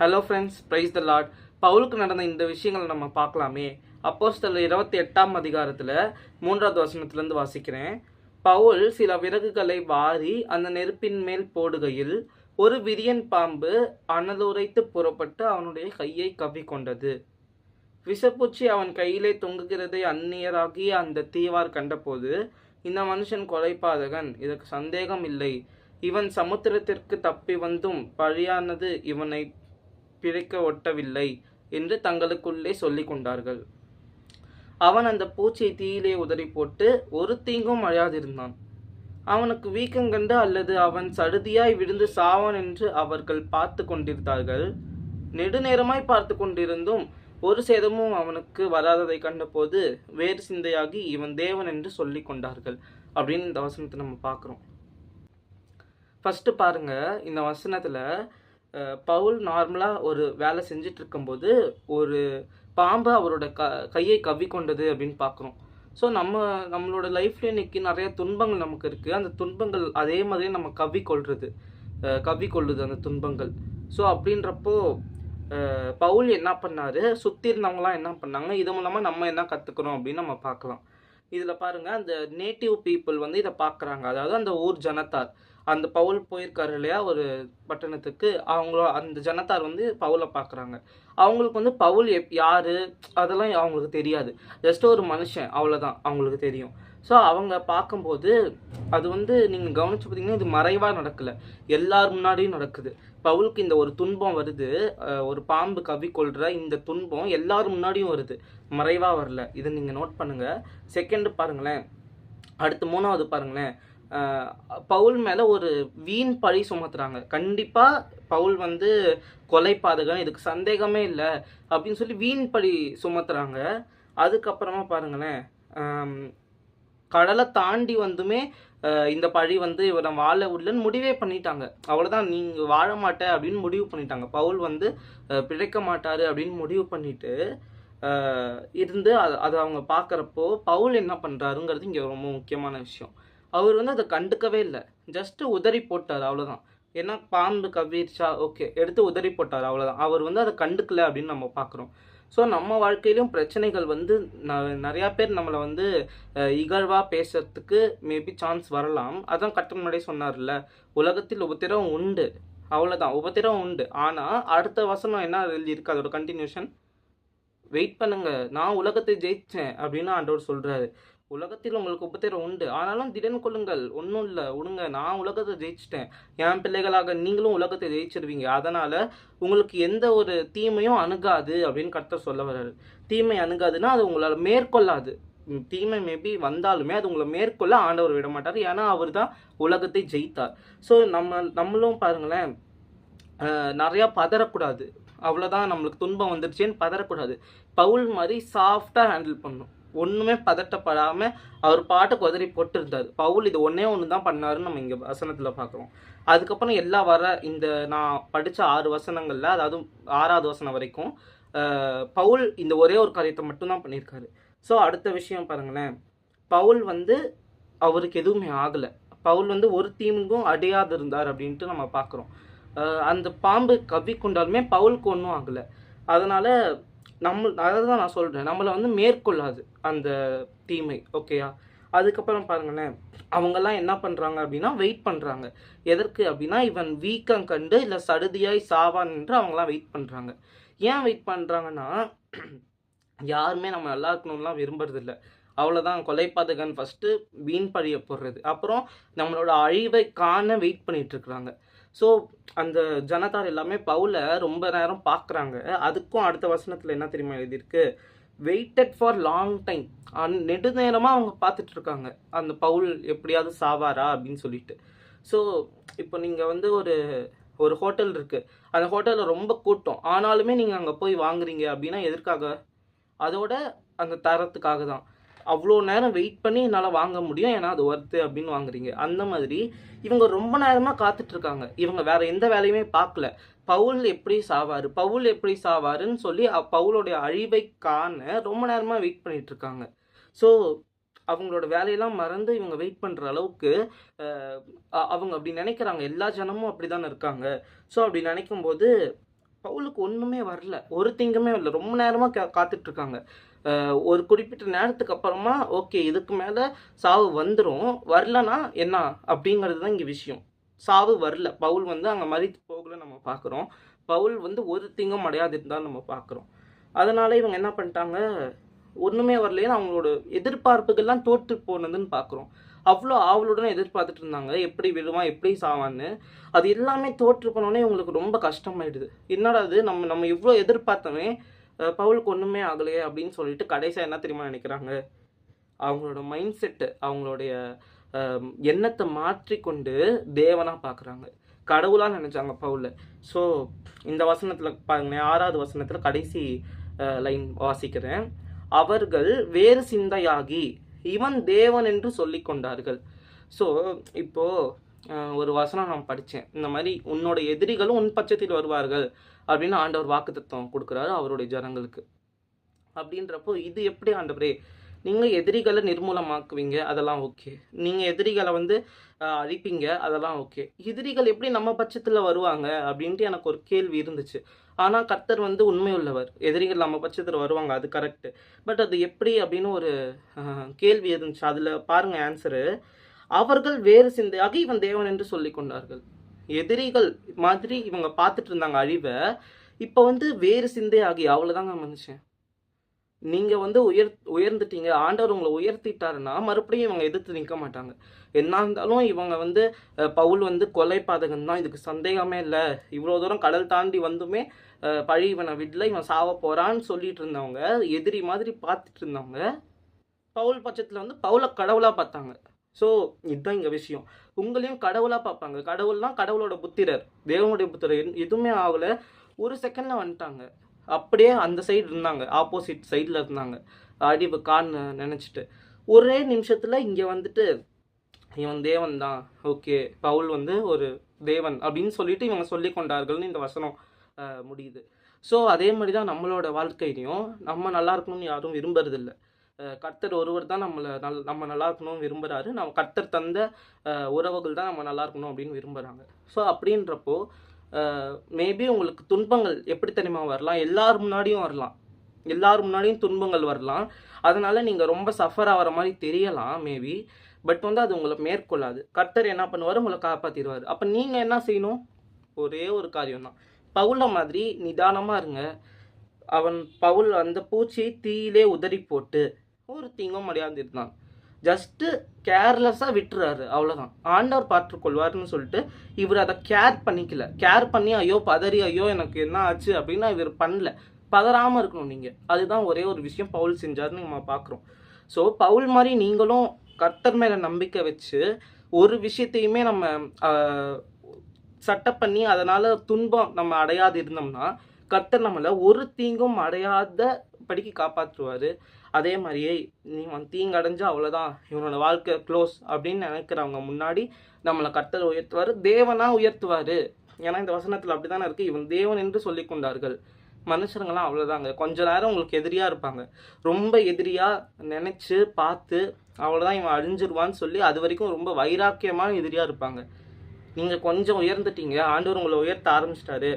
Hello friends praise the Lord பவுலுக்கு நடந்த இந்த விஷயங்களை நம்ம பார்க்கலாமே. அப்போஸ்தலர் இருபத்தி எட்டாம் அதிகாரத்தில் மூன்றாவது வசனத்திலேருந்து வாசிக்கிறேன். பவுல் சில விறகுகளை வாரி அந்த நெருப்பின் மேல் போடுகையில் ஒரு விரியன் பாம்பு அனலுரைத்து புறப்பட்டு அவனுடைய கையை கவ்விக்கொண்டது. விஷப்பூச்சி அவன் கையிலே தொங்குகிறதை அந்நியராகிய அந்த தீவார் கண்டபோது இந்த மனுஷன் கொலைபாதகன் இதற்கு சந்தேகம் இல்லை. இவன் சமுத்திரத்திற்கு தப்பி வந்தும் பழியானது இவனை பிழைக்க ஒட்டவில்லை என்று தங்களுக்குள்ளே சொல்லி கொண்டார்கள். அவன் அந்த பூச்சியை தீயிலே உதறி போட்டு ஒரு தீங்கும் அழையாதிருந்தான். அவனுக்கு வீக்கங்கண்டு அல்லது அவன் சடுதியாய் விழுந்து சாவான் என்று அவர்கள் பார்த்து கொண்டிருந்தார்கள். நெடுநேரமாய் பார்த்து கொண்டிருந்தும் ஒரு சேதமும் அவனுக்கு வராததை கண்டபோது வேறு சிந்தையாகி இவன் தேவன் என்று சொல்லி கொண்டார்கள் அப்படின்னு இந்த வசனத்தை நம்ம பார்க்குறோம். ஃபஸ்ட்டு பாருங்க இந்த வசனத்தில் பவுல் நார்மலாக ஒரு வேலை செஞ்சுட்டு இருக்கும்போது ஒரு பாம்பு அவரோட க கையை கவ்விக்கொண்டது அப்படின்னு பார்க்குறோம் ஸோ நம்ம நம்மளோட லைஃப்ல இன்னைக்கு நிறைய துன்பங்கள் நமக்கு இருக்குது அந்த துன்பங்கள் அதே மாதிரி நம்ம கவ்விக்கொள்றது. கவ்விக்கொள்ளுது அந்த துன்பங்கள். ஸோ அப்படின்றப்போ பவுல் என்ன பண்ணாரு? சுற்றி இருந்தவங்களாம் என்ன பண்ணாங்க? இது மூலமாக நம்ம என்ன கற்றுக்கணும் அப்படின்னு நம்ம பார்க்கலாம் இதில் பாருங்க அந்த நேட்டிவ் பீப்புள் வந்து இதை பார்க்குறாங்க அதாவது அந்த ஊர் ஜனத்தார். அந்த பவுல் போயிருக்காரு இல்லையா? ஒரு பட்டணத்துக்கு. அவங்கள அந்த ஜனத்தார் வந்து பவுலை பார்க்குறாங்க. அவங்களுக்கு வந்து பவுல் எப் யார்? அதெல்லாம் அவங்களுக்கு தெரியாது. ஜஸ்ட் ஒரு மனுஷன் அவ்வளோதான் அவங்களுக்கு தெரியும். ஸோ அவங்க பார்க்கும்போது அது வந்து நீங்கள் கவனிச்சு பார்த்தீங்கன்னா இது மறைவாக நடக்கலை. எல்லார் முன்னாடியும் நடக்குது. பவுலுக்கு இந்த ஒரு துன்பம் வருது. ஒரு பாம்பு கவி கொள்கிற இந்த துன்பம் எல்லார் முன்னாடியும் வருது. மறைவாக வரல. இதை நீங்கள் நோட் பண்ணுங்கள் செகண்டு பாருங்களேன். அடுத்து மூணாவது பாருங்களேன். பவுல் மேலே ஒரு வீண் பழி சுமத்துறாங்க. கண்டிப்பாக பவுல் வந்து கொலைப்பாதகன் இதுக்கு சந்தேகமே இல்லை அப்படின்னு சொல்லி வீண் பழி சுமத்துறாங்க. அதுக்கப்புறமா பாருங்களேன் கடலை தாண்டி வந்துமே இந்த பழி வந்து இவரை வாழ விடலன்னு முடிவே பண்ணிட்டாங்க. அவ்வளோதான் நீங்கள் வாழ மாட்டேன் அப்படின்னு முடிவு பண்ணிட்டாங்க. பவுல் வந்து பிழைக்க மாட்டார் அப்படின்னு முடிவு பண்ணிட்டு இருந்து அதை அதை அவங்க பார்க்குறப்போ பவுல் என்ன பண்ணுறாருங்கிறது இங்கே ரொம்ப முக்கியமான விஷயம். அவர் வந்து அதை கண்டுக்கவே இல்லை. ஜஸ்ட்டு உதறி போட்டார் அவ்வளோதான் ஏன்னா பாம்பு கவ்விருச்சா ஓகே எடுத்து உதறி போட்டார் அவ்வளோதான் அவர் வந்து அதை கண்டுக்கல அப்படின்னு நம்ம பார்க்குறோம். ஸோ நம்ம வாழ்க்கையிலும் பிரச்சனைகள் வந்து ந- நிறையா பேர் நம்மளை வந்து இகழ்வாக பேசுறதுக்கு மேபி சான்ஸ் வரலாம். அதான் கட்ட முன்னாடியே சொன்னார்ல உலகத்தில் உபத்திரம் உண்டு. அவ்வளோதான் உபத்திரம் உண்டு. ஆனால் அடுத்த வசனம் என்ன எழுதியிருக்கு? அதோட கண்டினியூஷன் வெயிட் பண்ணுங்க. நான் உலகத்தை ஜெயித்தேன் அப்படின்னு ஆண்டவர் சொல்கிறாரு உலகத்தில் உங்களுக்கு உபத்திரம் உண்டு. ஆனாலும் திடன் கொள்ளுங்கள். ஒன்றும் இல்லை. விடுங்க நான் உலகத்தை ஜெயிச்சிட்டேன். என் பிள்ளைகளாக நீங்களும் உலகத்தை ஜெயிச்சிருவீங்க. அதனால் உங்களுக்கு எந்த ஒரு தீமையும் அணுகாது அப்படின்னு கர்த்தர் சொல்ல வர்றாரு. தீமை அணுகாதுன்னா அது உங்களால் மேற்கொள்ளாது. தீமை மேபி வந்தாலுமே அது உங்களை மேற்கொள்ள ஆண்டவர் விட மாட்டார். ஏன்னா அவர் தான் உலகத்தை ஜெயித்தார். ஸோ நம்ம நம்மளும் பாருங்களேன் நிறையா பதறக்கூடாது. அவ்வளோதான் நம்மளுக்கு துன்பம் வந்துருச்சேன்னு பதறக்கூடாது. பவுல் மாதிரி சாஃப்டாக ஹேண்டில் பண்ணும் ஒன்றுமே பதட்டப்படாமல் அவர் பாட்டுக்கு உதறி போட்டிருந்தார். பவுல் இது ஒன்றே ஒன்று தான் பண்ணாருன்னு நம்ம இங்கே வசனத்தில் பார்க்குறோம். அதுக்கப்புறம் எல்லா வர இந்த நான் படித்த ஆறு வசனங்களில் அதாவது ஆறாவது வசனம் வரைக்கும் பவுல் இந்த ஒரே ஒரு காரியத்தை மட்டும்தான் பண்ணியிருக்காரு. ஸோ அடுத்த விஷயம் பாருங்களேன். பவுல் வந்து அவருக்கு எதுவுமே ஆகலை. பவுல் வந்து ஒரு தீமுக்கும் அடையாது இருந்தார் அப்படின்ட்டு நம்ம பார்க்குறோம். அந்த பாம்பு கவ்வி கொண்டாலுமே பவுலுக்கு ஒன்றும் ஆகலை. அதனால் நம்ம அதை தான் நான் சொல்கிறேன் நம்மளை வந்து மேற்கொள்ளாது அந்த தீமை ஓகேயா அதுக்கப்புறம் பாருங்களேன். அவங்கெல்லாம் என்ன பண்ணுறாங்க அப்படின்னா வெயிட் பண்ணுறாங்க எதற்கு அப்படின்னா இவன் வீக்கம் கண்டு இல்லை சடுதியாய் சாவான் என்று அவங்களாம் வெயிட் பண்ணுறாங்க ஏன் வெயிட் பண்ணுறாங்கன்னா யாருமே நம்ம நல்லா இருக்கணும்லாம் விரும்புறதில்ல. அவ்வளோதான் கொலைப்பாதகன் ஃபஸ்ட்டு வீண் பழிய போடுறது. அப்புறம் நம்மளோட அழிவை காண வெயிட் பண்ணிகிட்ருக்குறாங்க ஸோ அந்த ஜனதார் எல்லாமே பவுலை ரொம்ப நேரம் பார்க்குறாங்க. அதுக்கும் அடுத்த வசனத்தில் என்ன தெரியுமா எழுதியிருக்கு? வெயிட்டட் ஃபார் லாங் டைம் அந் நெடுநேரமாக அவங்க பார்த்துட்டு இருக்காங்க. அந்த பவுல் எப்படியாவது சாவாரா அப்படின்னு சொல்லிட்டு. ஸோ இப்போ நீங்கள் வந்து ஒரு ஒரு ஹோட்டல் இருக்குது அந்த ஹோட்டலில் ரொம்ப கூட்டம். ஆனாலுமே நீங்கள் அங்கே போய் வாங்குறீங்க அப்படின்னா எதற்காக? அதோட அந்த தரத்துக்காக தான். அவ்வளோ நேரம் வெயிட் பண்ணி என்னால் வாங்க முடியும். ஏன்னா அது ஒர்த்து அப்படின்னு வாங்குறீங்க. அந்த மாதிரி இவங்க ரொம்ப நேரமாக காத்துட்ருக்காங்க. இவங்க வேறு எந்த வேலையுமே பார்க்கல பவுல் எப்படி சாவார்? பவுல் எப்படி சாவாருன்னு சொல்லி பவுலோடைய அழிவை காண ரொம்ப நேரமாக வெயிட் பண்ணிகிட்ருக்காங்க ஸோ அவங்களோட வேலையெல்லாம் மறந்து இவங்க வெயிட் பண்ணுற அளவுக்கு அவங்க அப்படி நினைக்கிறாங்க. எல்லா ஜனமும் அப்படி தானே இருக்காங்க. ஸோ அப்படி நினைக்கும் போது பவுலுக்கு ஒன்றுமே வரல. ஒரு திங்குமே வரல. ரொம்ப நேரமாக கா காத்துட்ருக்காங்க. ஒரு குறிப்பிட்ட நேரத்துக்கு அப்புறமா ஓகே இதுக்கு மேலே சாவு வந்துடும் வரலனா என்ன? அப்படிங்கிறது தான் இங்கே விஷயம். சாவு வரல. பவுல் வந்து அங்கே மறித்து போகல நம்ம பார்க்குறோம் பவுல் வந்து ஒரு திங்கும் அடையாது தான் நம்ம பார்க்குறோம் அதனால் இவங்க என்ன பண்ணிட்டாங்க? ஒன்றுமே வரலையே அவங்களோட எதிர்பார்ப்புகள்லாம் தோற்று போனதுன்னு பார்க்குறோம் அவ்வளோ ஆவலுடன் எதிர்பார்த்துட்டு இருந்தாங்க. எப்படி விழுவான் எப்படி சாவான்னு. அது எல்லாமே தோற்று போனோடனே இவங்களுக்கு ரொம்ப கஷ்டமாயிடுது. என்னடா அது நம்ம நம்ம இவ்வளோ எதிர்பார்த்தவன் பவுலுக்கு ஒன்றுமே ஆகலையே அப்படின்னு சொல்லிட்டு கடைசியாக என்ன தெரியுமா நினைக்கிறாங்க? அவங்களோட மைண்ட் செட்டு அவங்களுடைய எண்ணத்தை மாற்றிக்கொண்டு தேவனாக பார்க்குறாங்க கடவுளாக நினச்சாங்க பவுல ஸோ இந்த வசனத்தில் பாருங்களேன் ஆறாவது வசனத்தில் கடைசி லைன் வாசிக்கிறேன். அவர்கள் வேறு சிந்தையாகி இவன் தேவன் என்று சொல்லி கொண்டார்கள் ஸோ இப்போது ஒரு வசனம் நான் படித்தேன் இந்த மாதிரி உன்னோட எதிரிகளும் உன் பட்சத்தில் வருவார்கள் அப்படின்னு ஆண்டவர் வாக்குத்தத்தம் கொடுக்குறாரு அவருடைய ஜனங்களுக்கு. அப்படின்றப்போ இது எப்படி ஆண்டவரே? நீங்கள் எதிரிகளை நிர்மூலமாக்குவீங்க அதெல்லாம் ஓகே. நீங்கள் எதிரிகளை வந்து அழிப்பீங்க அதெல்லாம் ஓகே. எதிரிகள் எப்படி நம்ம பட்சத்தில் வருவாங்க அப்படின்ட்டு எனக்கு ஒரு கேள்வி இருந்துச்சு. ஆனால் கர்த்தர் வந்து உண்மையுள்ளவர். எதிரிகள் நம்ம பட்சத்தில் வருவாங்க அது கரெக்டு பட் அது எப்படி அப்படின்னு ஒரு கேள்வி இருந்துச்சு. அதில் பாருங்கள் ஆன்சரு அவர்கள் வேறு சிந்தையாக இவன் தேவன் என்று சொல்லி கொண்டார்கள். எதிரிகள் மாதிரி இவங்க பார்த்துட்டு இருந்தாங்க அழிவை. இப்போ வந்து வேறு சிந்தையாகி அவ்வளோதாங்க மனுஷன். நீங்கள் வந்து உயர் உயர்ந்துட்டீங்க. ஆண்டவர் உங்களை உயர்த்திட்டாருன்னா மறுபடியும் இவங்க எதிர்த்து நிற்க மாட்டாங்க. என்ன இருந்தாலும் இவங்க வந்து பவுல் வந்து கொலை பாதகம் தான். இதுக்கு சந்தேகமே இல்லை. இவ்வளோ தூரம் கடல் தாண்டி வந்துமே பழி இவனை விடல. இவன் சாவ போகிறான்னு சொல்லிட்டு இருந்தவங்க எதிரி மாதிரி பார்த்துட்டு இருந்தவங்க பவுல் பட்சத்தில் வந்து பவுலை கடவுளாக பார்த்தாங்க. ஸோ இதுதான் இங்கே விஷயம். உங்களையும் கடவுளாக பார்ப்பாங்க. கடவுள்னா கடவுளோட புத்திரர். தேவனுடைய புத்திரர். எதுவுமே ஆகலை. ஒரு செகண்டில் வந்துட்டாங்க. அப்படியே அந்த சைடு இருந்தாங்க. ஆப்போசிட் சைடில் இருந்தாங்க. அடிவு கான்னு நினச்சிட்டு. ஒரே நிமிஷத்தில் இங்கே வந்துட்டு இவன் தேவன் தான் ஓகே பவுல் வந்து ஒரு தேவன் அப்படின்னு சொல்லிட்டு இவங்க சொல்லி கொண்டார்கள்னு இந்த வசனம் முடியுது. ஸோ அதே மாதிரி தான் நம்மளோட வாழ்க்கையிலையும் நம்ம நல்லா இருக்கணும்னு யாரும் விரும்புறதில்ல. கர்த்தர் ஒருவர் தான் நம்மளை நல் நம்ம நல்லா இருக்கணும்னு விரும்புகிறாரு நம்ம கர்த்தர் தந்த உறவுகள் தான் நம்ம நல்லா இருக்கணும் அப்படின்னு விரும்புகிறாங்க ஸோ அப்படின்றப்போ மேபி உங்களுக்கு துன்பங்கள் எப்படி தெரியுமா வரலாம்? எல்லார் முன்னாடியும் வரலாம். எல்லார் முன்னாடியும் துன்பங்கள் வரலாம். அதனால நீங்கள் ரொம்ப சஃபர் ஆகிற மாதிரி தெரியலாம் மேபி பட் வந்து அது உங்களை மேற்கொள்ளாது. கர்த்தர் என்ன பண்ணுவார்? உங்களை காப்பாற்றிடுவார் அப்போ நீங்கள் என்ன செய்யணும்? ஒரே ஒரு காரியம் தான். பவுல மாதிரி நிதானமாக இருங்க. அவன் பவுல் அந்த பூச்சியை தீயிலே உதறி போட்டு ஒரு தீங்கும் முடியாது இருந்தான் ஜஸ்ட்டு கேர்லெஸ்ஸாக விட்டுறாரு அவ்வளோதான் ஆண்டவர் பார்த்துக்கொள்வார்னு சொல்லிட்டு இவர் அதை கேர் பண்ணிக்கல. கேர் பண்ணி ஐயோ பதறி ஐயோ எனக்கு என்ன ஆச்சு? அப்படின்னா இவர் பண்ணல. பதறாமல் இருக்கணும் நீங்கள் அதுதான் ஒரே ஒரு விஷயம் பவுல் செஞ்சாருன்னு நம்ம பார்க்குறோம். ஸோ பவுல் மாதிரி நீங்களும் கர்த்தர் மேலே நம்பிக்கை வச்சு ஒரு விஷயத்தையுமே நம்ம சட்டப் பண்ணி அதனால் துன்பம் நம்ம அடையாது இருந்தோம்னா கர்த்தர் நம்மளை ஒரு தீங்கும் அடையாத படிக்கு காப்பாற்றுவார் அதே மாதிரியே நீ வந்து தீங்கு அவ்வளோதான் இவனோட வாழ்க்கை க்ளோஸ் அப்படின்னு நினைக்கிறவங்க முன்னாடி நம்மளை கர்த்தர் உயர்த்துவார் தேவனாக உயர்த்துவார். ஏன்னா இந்த வசனத்தில் அப்படி தானே இருக்குது இவன் தேவன் என்று சொல்லி கொண்டார்கள். மனுஷருங்களாம் அவ்வளோதாங்க கொஞ்ச நேரம் உங்களுக்கு எதிரியாக இருப்பாங்க. ரொம்ப எதிரியாக நினச்சி பார்த்து அவ்வளோதான் இவன் அழிஞ்சிருவான்னு சொல்லி அது வரைக்கும் ரொம்ப வைராக்கியமான எதிரியாக இருப்பாங்க. நீங்கள் கொஞ்சம் உயர்ந்துட்டீங்க. ஆண்டவர் உங்களை உயர்த்த ஆரம்பிச்சிட்டாரு.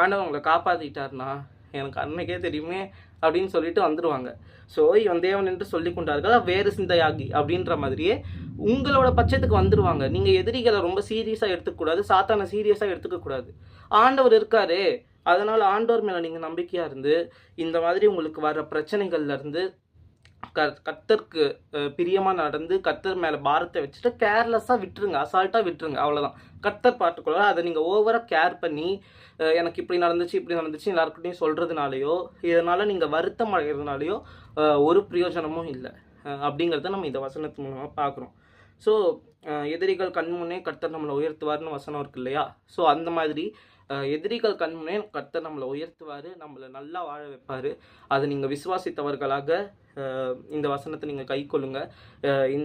ஆண்டவர் உங்களை காப்பாற்றிட்டாருனா எனக்கு அன்னைக்கே தெரியுமே அப்படின்னு சொல்லிட்டு வந்துடுவாங்க ஸோ இவன் தேவன் என்று சொல்லி கொண்டார்கள். வேறு சிந்தையாகி அப்படின்ற மாதிரியே உங்களோட பட்சத்துக்கு வந்துடுவாங்க நீங்கள் எதிரிகளை ரொம்ப சீரியஸாக எடுத்துக்கக்கூடாது சாத்தானை சீரியஸாக எடுத்துக்கக்கூடாது ஆண்டவர் இருக்காரு. அதனால் ஆண்டவர் மேலே நீங்கள் நம்பிக்கையாக இருந்து இந்த மாதிரி உங்களுக்கு வர பிரச்சனைகள்லேருந்து க கத்தருக்கு பிரியமாக நடந்து கர்த்தர் மேலே பாரத்தை வச்சுட்டு கேர்லெஸ்ஸாக விட்டுருங்க அசால்ட்டாக விட்டுருங்க அவ்வளோதான் கர்த்தர் பாட்டுக்குள்ள அதை நீங்கள் ஓவராக கேர் பண்ணி எனக்கு இப்படி நடந்துச்சு இப்படி நடந்துச்சு எல்லாருக்கிட்டையும் சொல்கிறதுனாலையோ இதனால் நீங்கள் வருத்தம் அடைகிறதுனாலையோ ஒரு பிரயோஜனமும் இல்லை. அப்படிங்கிறத நம்ம இந்த வசனத்து மூலமாக பார்க்குறோம். ஸோ எதிரிகள் கண்முன்னே கர்த்தர் நம்மளை உயர்த்துவார்னு வசனம் இருக்கு இல்லையா? ஸோ அந்த மாதிரி எதிரிகள் கண்முனே கர்த்தர் நம்மளை உயர்த்துவார் நம்மளை நல்லா வாழ வைப்பார். அதை நீங்கள் விசுவாசித்தவர்களாக இந்த வசனத்தை நீங்கள் கை கொள்ளுங்க.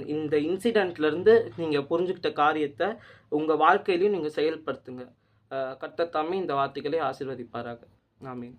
இந்த இன்சிடெண்ட்லேருந்து நீங்கள் புரிஞ்சுக்கிட்ட காரியத்தை உங்கள் வாழ்க்கையிலையும் நீங்கள் செயல்படுத்துங்க. அஹ், கர்த்தர் தாமே இந்த வார்த்தைகளை ஆசீர்வதிப்பாராக. ஆமீன்.